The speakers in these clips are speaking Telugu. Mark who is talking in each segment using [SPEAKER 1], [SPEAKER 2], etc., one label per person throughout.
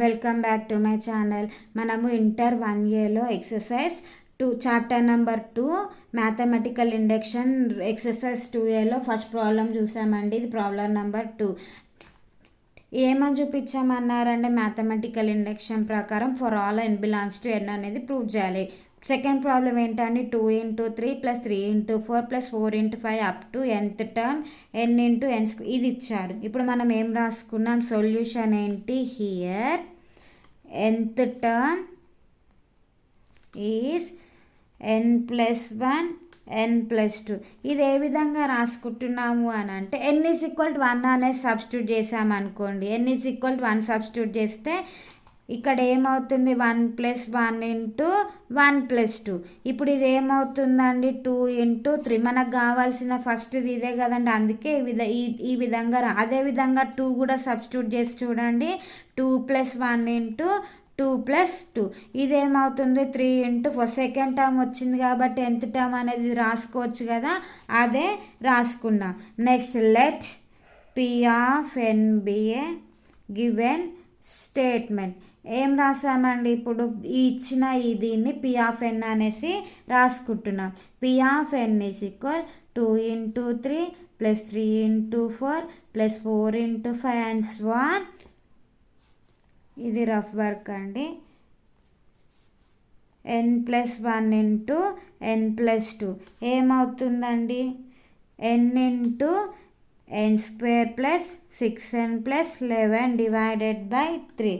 [SPEAKER 1] Welcome back to my channel మనము ఇంటర్ వన్ ఇయర్లో exercise two chapter number two mathematical induction exercise two ఇయర్లో ఫస్ట్ ప్రాబ్లం చూసామండి. ఇది ప్రాబ్లం నెంబర్ టూ ఏమని చూపించామన్నారంటే మ్యాథమెటికల్ ఇండక్షన్ ప్రకారం for all N belongs to N అనేది ప్రూవ్ చేయాలి. సెకండ్ ప్రాబ్లం ఏంటంటే two into three plus three into four plus four into five up to nth term N into N ఇది ఇచ్చారు. ఇప్పుడు మనం ఏం రాసుకున్నాం? సొల్యూషన్ ఏంటి? Here nth term is N plus one N plus two ఇది ఏ విధంగా రాసుకుంటున్నాము అని అంటే N is equal to one అనేది సబ్స్టిట్యూట్ చేసామనుకోండి N is equal to one substitute చేస్తే ఇక్కడ ఏమవుతుంది? One plus one into one plus two. ఇప్పుడు ఇది ఏమవుతుందండి? Two into three. మనకు కావాల్సిన ఫస్ట్ ఇదే కదండి. అందుకే ఈ విధ ఈ ఈ విధంగా రా- అదే విధంగా టూ కూడా సబ్స్టిట్యూట్ చేసి చూడండి. Two plus one into two plus two. ఇదేమవుతుంది three into four. Second term వచ్చింది కాబట్టి ఎంత టర్మ్ అనేది రాసుకోవచ్చు కదా? అదే రాసుకున్నాం. Next let P of n be a given statement. ఏం రాసామండి ఇప్పుడు? ఈ ఇచ్చిన ఈ దీన్ని పి ఆఫ్ ఎన్ అనేసి రాసుకుంటున్నాం. P of N is equal two into three plus three into four plus four into five and one ఇది రఫ్ వర్క్ అండి. N plus one into N plus two ఏమవుతుందండి? N into N square plus six N plus eleven divided by three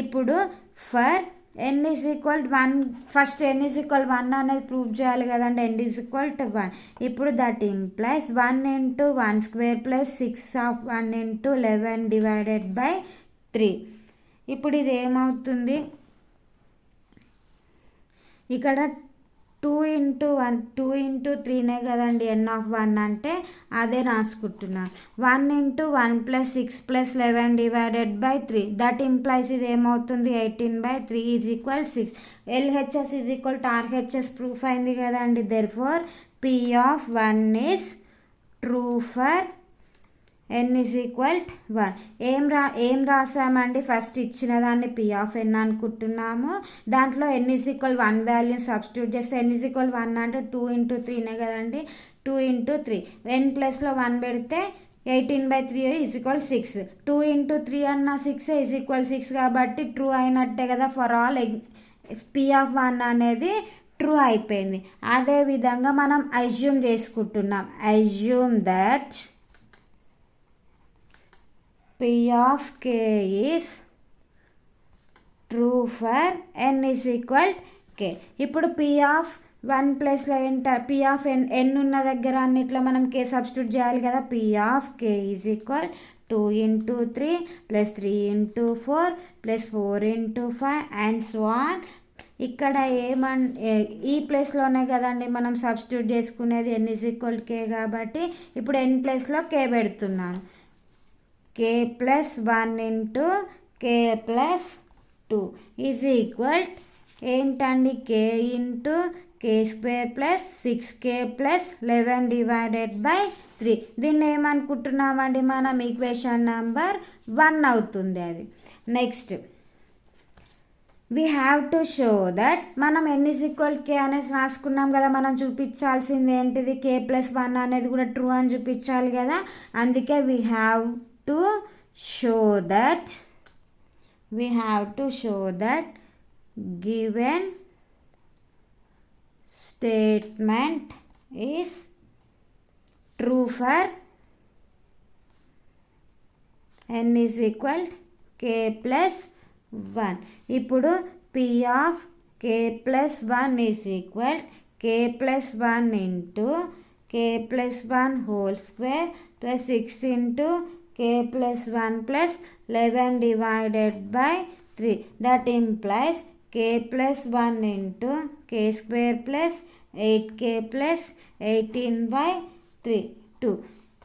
[SPEAKER 1] ఇప్పుడు for N is equal one first N is equal one అనేది ప్రూవ్ చేయాలి కదండి. N is equal to one ఇప్పుడు that implies one into one square plus six of one into eleven divided by three ఇప్పుడు ఇది ఏమవుతుంది? ఇక్కడ two into one two into త్రీనే కదండి ఎన్ ఆఫ్ వన్ అంటే అదే రాసుకుంటున్నా. One into one plus six plus eleven divided by three. That implies ఇది ఏమవుతుంది? Eighteen by three is equal six. LHS is equal to RHS proof అయింది కదండి. Therefore P of one is true for n is equal one ఏం రా ఏం రాసామండి? ఫస్ట్ ఇచ్చిన దాన్ని పి ఆఫ్ ఎన్ అనుకుంటున్నాము. దాంట్లో n is equal one value substitute చేస్తే ఎన్ ఇస్ ఈక్వల్ వన్ అంటే టూ ఇంటూ త్రీనే కదండి? టూ ఇంటూ త్రీ ఎన్ ప్లస్లో వన్ పెడితే eighteen by three is equal six two into three అన్న సిక్స్ ఈజ్ ఈక్వల్ సిక్స్ కాబట్టి ట్రూ అయినట్టే కదా for all P of one అనేది ట్రూ అయిపోయింది. అదేవిధంగా మనం అజ్యూమ్ చేసుకుంటున్నాం. Assume that P of k is true for n is equal k ఇప్పుడు P ఆఫ్ వన్ ప్లస్లో ఏంట పి ఆఫ్ ఎన్ ఎన్ ఉన్న దగ్గర అన్నిట్లో మనం కే సబ్స్టిట్యూట్ చేయాలి కదా. P of k is equal two into three plus three into four plus four into five and so on ఇక్కడ ఏమన్ ఈ ప్లేస్లోనే కదండి మనం సబ్స్టిట్యూట్ చేసుకునేది ఎన్ ఈజ్ ఈక్వల్ కే కాబట్టి ఇప్పుడు ఎన్ ప్లేస్లో కే పెడుతున్నాను. K plus one into k plus two is equal ఏంటండి k into k square plus six k plus eleven divided by three దీన్ని ఏమనుకుంటున్నామండి మనం? ఈక్వేషన్ నెంబర్ వన్ అవుతుంది అది. Next we have to show that మనం ఎన్ ఈక్వల్ కే అనేసి రాసుకున్నాం కదా మనం చూపించాల్సింది ఏంటిది? కే ప్లస్ వన్ అనేది కూడా ట్రూ అని చూపించాలి కదా. అందుకే we have to show that we have to show that given statement is true for n is equal k plus one ఇప్పుడు P of k plus one is equal k plus one into k plus one whole square plus six into k plus one plus eleven divided by three that implies k plus one into k square plus eight k plus eighteen by three two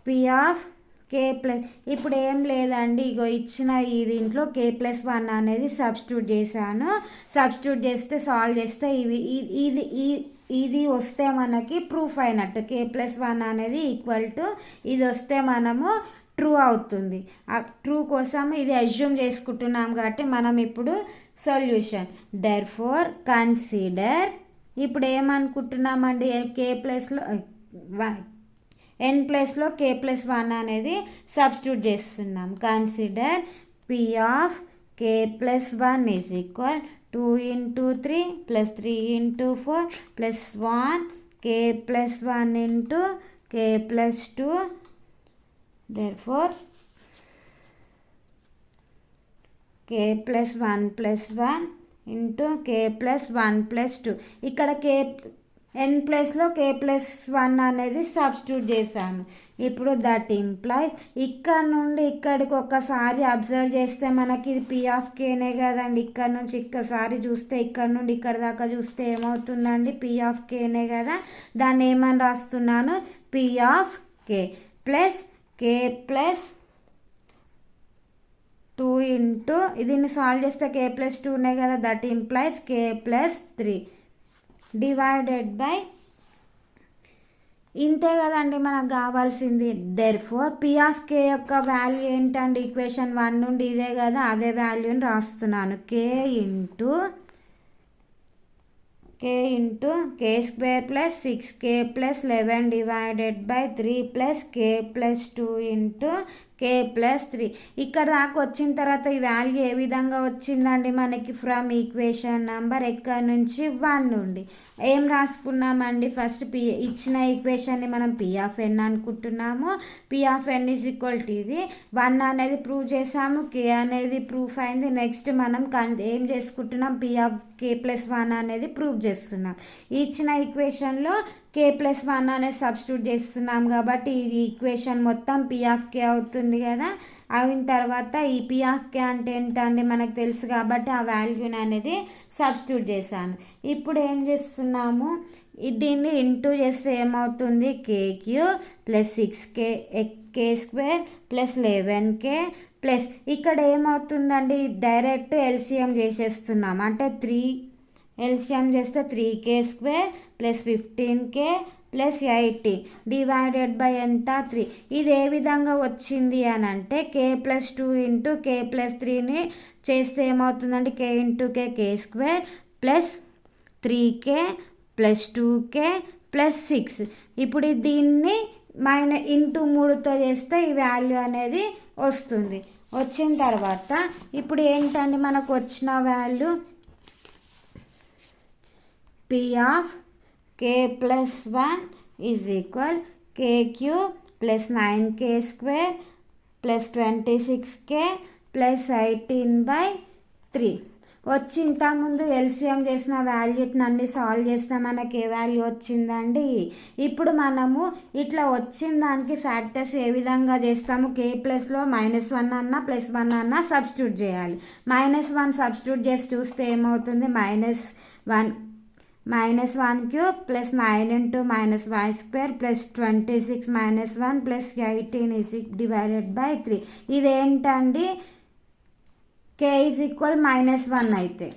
[SPEAKER 1] P of k plus ఇప్పుడు ఏం లేదండి. ఇగో ఇచ్చిన ఈ దీంట్లో కే ప్లస్ వన్ అనేది సబ్స్టిట్యూట్ చేశాను. సబ్స్టిట్యూట్ చేస్తే సాల్వ్ చేస్తే ఇవి ఇది ఈ ఇది వస్తే మనకి ప్రూఫ్ అయినట్టు. కే ప్లస్ వన్ అనేది ఈక్వల్ టు ఇది వస్తే మనము ట్రూ అవుతుంది. ఆ ట్రూ కోసం ఇది అజ్యూమ్ చేసుకుంటున్నాం కాబట్టి మనం ఇప్పుడు సొల్యూషన్. దర్ ఫోర్ కన్సిడర్ ఇప్పుడు ఏమనుకుంటున్నామండి? కే ప్లస్లో ఎన్ ప్లస్లో కే ప్లస్ వన్ అనేది సబ్స్టిట్యూట్ చేస్తున్నాం. Consider P of k plus one is equal two into three plus three into four plus one k plus one into k plus two therefore k plus 1 plus 1 into k plus one plus two ఇక్కడ కే ఎన్ ప్లస్లో కే ప్లస్ వన్ అనేది సబ్స్టిట్యూట్ చేశాను ఇప్పుడు దట్ ఇంప్లాయ్ ఇక్కడ నుండి ఇక్కడికి ఒకసారి అబ్జర్వ్ చేస్తే మనకి ఇది పి ఆఫ్ కేనే కదండి. ఇక్కడ నుంచి ఇక్కసారి చూస్తే ఇక్కడ నుండి ఇక్కడ దాకా చూస్తే ఏమవుతుందండి? పి ఆఫ్ కేనే కదా. దాన్ని ఏమని రాస్తున్నాను? P of k plus k plus two into దీన్ని సాల్వ్ చేస్తే కే ప్లస్ టూ ఉన్నాయి కదా that implies k plus three divided by ఇంతే కదండి మనకు కావాల్సింది. Therefore P of k యొక్క వాల్యూ ఏంటండి? ఈక్వేషన్ వన్ నుండి ఇదే కదా అదే వాల్యూని రాస్తున్నాను. K into k into k square plus 6k plus 11 divided by 3 plus k plus 2 into k plus three. ఇక్కడ దాకా వచ్చిన తర్వాత ఈ వాల్యూ ఏ విధంగా వచ్చిందండి మనకి? ఫ్రమ్ ఈక్వేషన్ నెంబర్ ఎక్కడ నుంచి? వన్ నుండి. ఏం రాసుకున్నామండి? ఫస్ట్ పి ఇచ్చిన ఈక్వేషన్ని మనం పి ఆఫ్ ఎన్ అనుకుంటున్నాము. P of n is equal to ఇది. వన్ అనేది ప్రూవ్ చేసాము కే అనేది ప్రూఫ్ అయింది. నెక్స్ట్ మనం కన్ ఏం చేసుకుంటున్నాం? P of k plus one అనేది ప్రూవ్ చేస్తున్నాం. ఇచ్చిన ఈక్వేషన్లో కే ప్లస్ వన్ అనేది సబ్స్టిట్యూట్ చేస్తున్నాం కాబట్టి ఈ ఈక్వేషన్ మొత్తం పిఎఫ్కే ఆఫ్ కే అవుతుంది కదా? అయిన తర్వాత ఈ పి ఆఫ్ కే అంటే ఏంటండి? మనకు తెలుసు కాబట్టి ఆ వాల్యూని అనేది సబ్స్టిట్యూట్ చేశాను. ఇప్పుడు ఏం చేస్తున్నాము? దీన్ని ఇంటూ చేస్తే ఏమవుతుంది? K cube plus six k k square plus eleven k plus ఇక్కడ ఏమవుతుందండి? డైరెక్ట్ ఎల్సిఎం చేసేస్తున్నాం. అంటే త్రీ ఎల్సిఎం చేస్తే three k square plus fifteen k plus eighty divided by ఎంత? త్రీ ఇది ఏ విధంగా వచ్చింది అని అంటే k plus two into k plus త్రీని చేస్తే ఏమవుతుందంటే k into k k square plus three k plus two k plus six ఇప్పుడు దీన్ని మైన ఇంటూ మూడుతో చేస్తే ఈ వాల్యూ అనేది వస్తుంది. వచ్చిన తర్వాత ఇప్పుడు ఏంటండి మనకు వచ్చిన value P of k plus one is equal k cube plus nine k square plus twenty six k plus eighteen by three వచ్చి ఇంతకుముందు ఎల్సిఎం చేసిన వాల్యూట్ని అన్ని సాల్వ్ చేస్తే మనకి ఏ వాల్యూ వచ్చిందండి? ఇప్పుడు మనము ఇట్లా వచ్చిన దానికి ఫ్యాక్టర్స్ ఏ విధంగా చేస్తాము? కే ప్లస్లో మైనస్ వన్ అన్న ప్లస్ వన్ అన్న సబ్స్టిట్యూట్ చేయాలి. మైనస్ వన్ సబ్స్టిట్యూట్ చేసి చూస్తే ఏమవుతుంది? Minus one minus one cube plus nine into minus y square plus twenty six minus one plus eighteen is divided by three ఇదేంటండి k is equal minus one అయితే.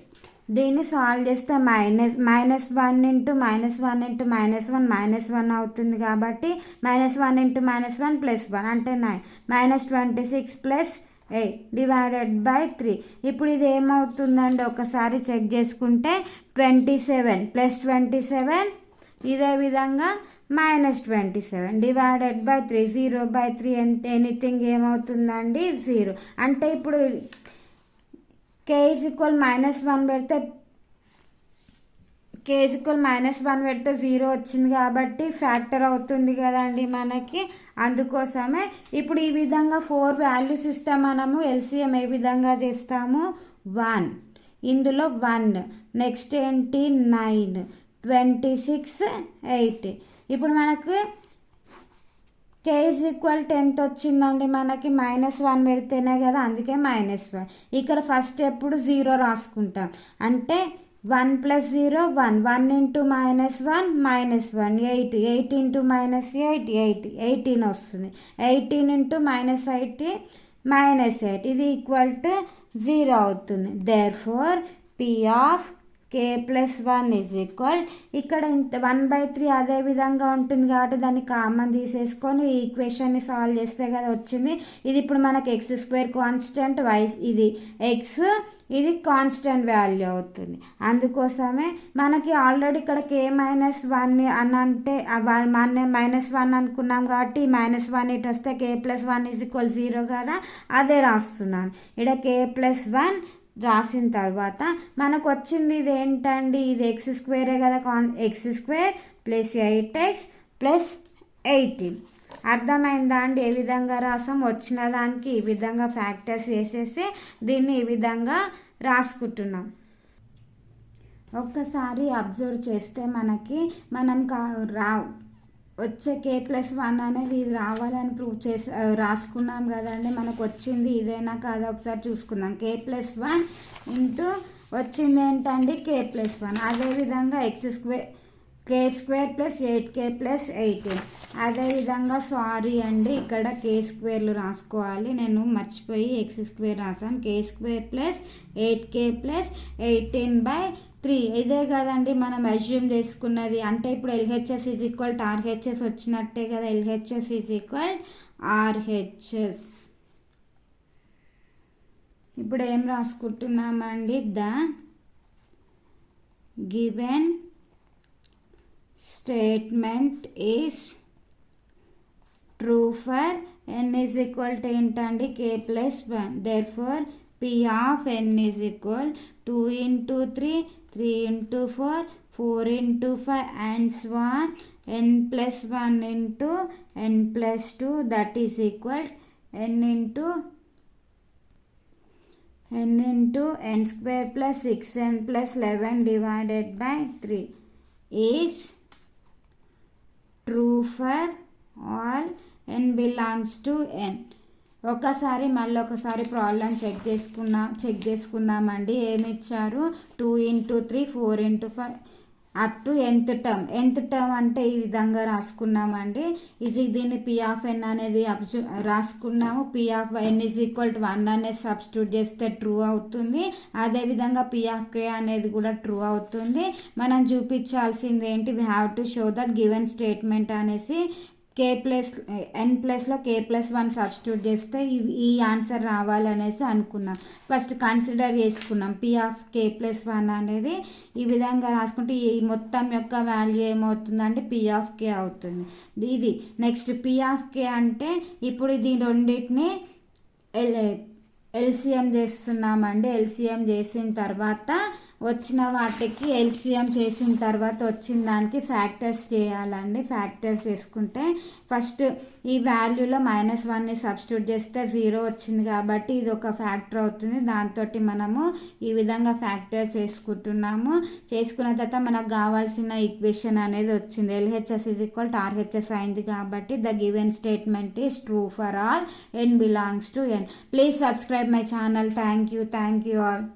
[SPEAKER 1] దీన్ని సాల్వ్ చేస్తే minus minus one into minus one into minus one minus one అవుతుంది కాబట్టి minus one into minus one plus one అంటే nine minus twenty six plus eight divided by three ఇప్పుడు ఇది ఏమవుతుందండి ఒకసారి చెక్ చేసుకుంటే twenty seven plus twenty seven ఇదే విధంగా minus twenty seven divided by three zero by three ఎంత ఎనీథింగ్ ఏమవుతుందండి? జీరో అంటే ఇప్పుడు k is equal minus one పెడితే k is equal minus one పెడితే జీరో వచ్చింది కాబట్టి ఫ్యాక్టర్ అవుతుంది కదండి మనకి. అందుకోసమే ఇప్పుడు ఈ విధంగా ఫోర్ వాల్యూస్ ఇస్తే మనము ఎల్సిఎం ఏ విధంగా చేస్తాము? వన్ ఇందులో వన్ నెక్స్ట్ ఏంటి? నైన్ ట్వంటీ సిక్స్ ఎయిట్ ఇప్పుడు మనకు కే ఈజ్ ఈక్వల్ టెన్త్ వచ్చిందండి. మనకి మైనస్ వన్ పెడితేనే కదా అందుకే మైనస్ వన్ ఇక్కడ ఫస్ట్ ఎప్పుడు జీరో రాసుకుంటాం. అంటే one plus zero one. One into minus one minus one. Eight. Eight into minus eight eight. Eighteen వస్తుంది. Eighteen into minus eighteen minus eight. ఇది ఈక్వల్ టు జీరో అవుతుంది. Therefore P of k plus one is equal ఇక్కడ ఇంత వన్ బై త్రీ అదే విధంగా ఉంటుంది కాబట్టి దాన్ని కామన్ తీసేసుకొని ఈ ఈక్వేషన్ని సాల్వ్ చేస్తే కదా వచ్చింది. ఇది ఇప్పుడు మనకి ఎక్స్ స్క్వేర్ కాన్స్టెంట్ వై ఇది ఎక్స్ ఇది కాన్స్టెంట్ వాల్యూ అవుతుంది. అందుకోసమే మనకి ఆల్రెడీ ఇక్కడ కే మైనస్ వన్ అని అంటే వన్ మైనస్ వన్ అనుకున్నాం కాబట్టి మైనస్ వన్ ఇటు వస్తే k plus one is equal zero కదా. అదే రాస్తున్నాను. ఇక్కడ కే ప్లస్ వన్ రాసిన తర్వాత మనకు వచ్చింది ఇది ఏంటండి ఇది ఎక్స్ స్క్వేరే కదా కాన్ x square plus eight x plus eighteen అర్థమైందా అండి? ఏ విధంగా రాసాం? వచ్చిన దానికి ఈ విధంగా ఫ్యాక్టర్స్ వేసేసి దీన్ని ఈ విధంగా రాసుకుంటున్నాం. ఒక్కసారి అబ్జర్వ్ చేస్తే మనకి మనం కా రా వచ్చే కే ప్లస్ వన్ అనేది ఇది రావాలని ప్రూవ్ చేసి రాసుకున్నాం కదండి. మనకు వచ్చింది ఇదేనా కాదా ఒకసారి చూసుకుందాం. కే ప్లస్ వన్ ఇంటూ వచ్చింది ఏంటండి? K plus one. అదేవిధంగా x square k square plus eight k plus eighteen. అదేవిధంగా సారీ అండి ఇక్కడ కే స్క్వేర్లు రాసుకోవాలి. నేను మర్చిపోయి ఎక్స్ స్క్వేర్ రాసాను. K square plus eight k plus eighteen by three. ఇదే కదండి మనం అజ్యూమ్ చేసుకున్నది. అంటే ఇప్పుడు LHS is equal to RHS వచ్చినట్టే కదా. ఎల్హెచ్ఎస్ ఈజ్ ఈక్వల్ ఆర్హెచ్ఎస్ ఇప్పుడు ఏం రాసుకుంటున్నామండి? The given statement is true for n is equal to ఏంటండి? K plus one therefore P of n is equal two into three 3 into 4, 4 into 5 and 1, n plus 1 into n plus 2 that is equal n into n into n square plus 6n plus 11 divided by 3 is true for all n belongs to n. ఒకసారి మళ్ళీ ఒకసారి ప్రాబ్లం చెక్ చేసుకున్నా చెక్ చేసుకుందామండి. ఏమి ఇచ్చారు two into three four into five up to nth term. Nth term అంటే ఈ విధంగా రాసుకున్నామండి. ఇది దీన్ని పి ఆఫ్ ఎన్ అనేది అబ్జు రాసుకున్నాము. P of n is equal to one అనేది సబ్స్టిట్యూట్ చేస్తే ట్రూ అవుతుంది. అదేవిధంగా పి ఆఫ్ కే అనేది కూడా ట్రూ అవుతుంది. మనం చూపించాల్సింది ఏంటి? We have to show that given statement అనేసి కే ప్లస్ ఎన్ ప్లస్లో కే ప్లస్ వన్ సబ్స్టిట్యూట్ చేస్తే ఈ ఆన్సర్ రావాలనేసి అనుకున్నాం. ఫస్ట్ కన్సిడర్ చేసుకున్నాం. P of k plus one అనేది ఈ విధంగా రాసుకుంటే ఈ మొత్తం యొక్క వాల్యూ ఏమవుతుందంటే పి ఆఫ్ కే అవుతుంది. ఇది నెక్స్ట్ పి ఆఫ్ కే అంటే ఇప్పుడు ఇది రెండింటిని ఎల్సిఎం చేస్తున్నామండి. ఎల్సిఎం చేసిన తర్వాత వచ్చిన వాటికి ఎల్సిఎం చేసిన తర్వాత వచ్చిన దానికి ఫ్యాక్టర్స్ చేయాలండి. ఫ్యాక్టర్స్ చేసుకుంటే ఫస్ట్ ఈ వాల్యూలో మైనస్ వన్ని సబ్స్టిట్యూట్ చేస్తే జీరో వచ్చింది కాబట్టి ఇది ఒక ఫ్యాక్టర్ అవుతుంది. దాంతో మనము ఈ విధంగా ఫ్యాక్టర్ చేసుకుంటున్నాము. చేసుకున్న తర్వాత మనకు కావాల్సిన ఈక్వేషన్ అనేది వచ్చింది. LHS is equal to RHS RHS అయింది కాబట్టి the given statement is true for all n belongs to N please subscribe my channel thank you thank you all